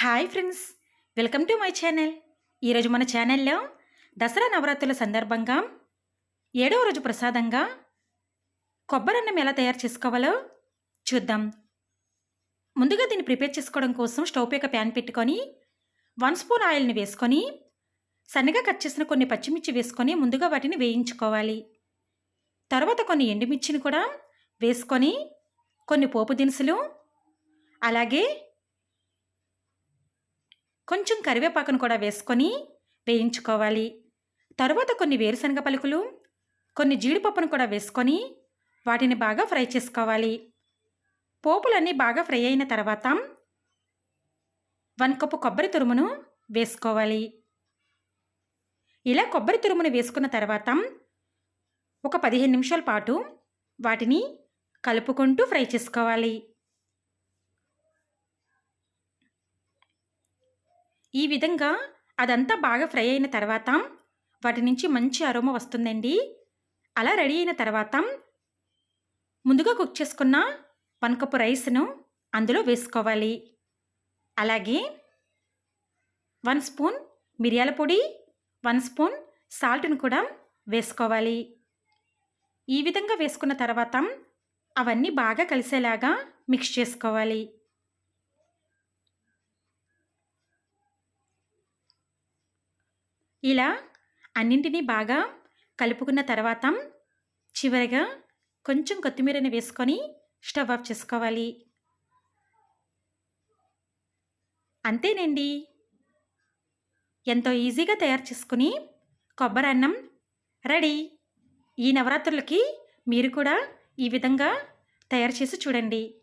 Hi friends welcome to my channel. ఈరోజు మన ఛానల్లో దసరా నవరాత్రుల సందర్భంగా ఏడవ రోజు ప్రసాదంగా కొబ్బరన్నం ఎలా తయారు చేసుకోవాలో చూద్దాం. ముందుగా దీన్ని ప్రిపేర్ చేసుకోవడం కోసం స్టవ్ పై ప్యాన్ పెట్టుకొని వన్ స్పూన్ ఆయిల్ని వేసుకొని సన్నగా కట్ చేసిన కొన్ని పచ్చిమిర్చి వేసుకొని ముందుగా వాటిని వేయించుకోవాలి. తర్వాత కొన్ని ఎండుమిర్చిని కూడా వేసుకొని కొన్ని పోపు దినుసులు అలాగే కొంచెం కరివేపాకును కూడా వేసుకొని వేయించుకోవాలి. తరువాత కొన్ని వేరుశనగ పలుకులు కొన్ని జీడిపప్పును కూడా వేసుకొని వాటిని బాగా ఫ్రై చేసుకోవాలి. పోపులన్నీ బాగా ఫ్రై అయిన తర్వాత వన్ కప్పు కొబ్బరి తురుమును వేసుకోవాలి. ఇలా కొబ్బరి తురుమును వేసుకున్న తర్వాత ఒక పదిహేను నిమిషాల పాటు వాటిని కలుపుకుంటూ ఫ్రై చేసుకోవాలి. ఈ విధంగా అదంతా బాగా ఫ్రై అయిన తర్వాత వాటి నుంచి మంచి అరోమ వస్తుందండి. అలా రెడీ అయిన తర్వాత ముందుగా కుక్ చేసుకున్న వన్ కప్పు రైస్ను అందులో వేసుకోవాలి. అలాగే వన్ స్పూన్ మిరియాల పొడి వన్ స్పూన్ సాల్ట్ను కూడా వేసుకోవాలి. ఈ విధంగా వేసుకున్న తర్వాత అవన్నీ బాగా కలిసేలాగా మిక్స్ చేసుకోవాలి. ఇలా అన్నింటినీ బాగా కలుపుకున్న తర్వాత చివరిగా కొంచెం కొత్తిమీరని వేసుకొని స్టవ్ ఆఫ్ చేసుకోవాలి. అంతేనండి. ఎంతో ఈజీగా తయారు చేసుకుని కొబ్బరి అన్నం రెడీ. ఈ నవరాత్రులకి మీరు కూడా ఈ విధంగా తయారు చేసి చూడండి.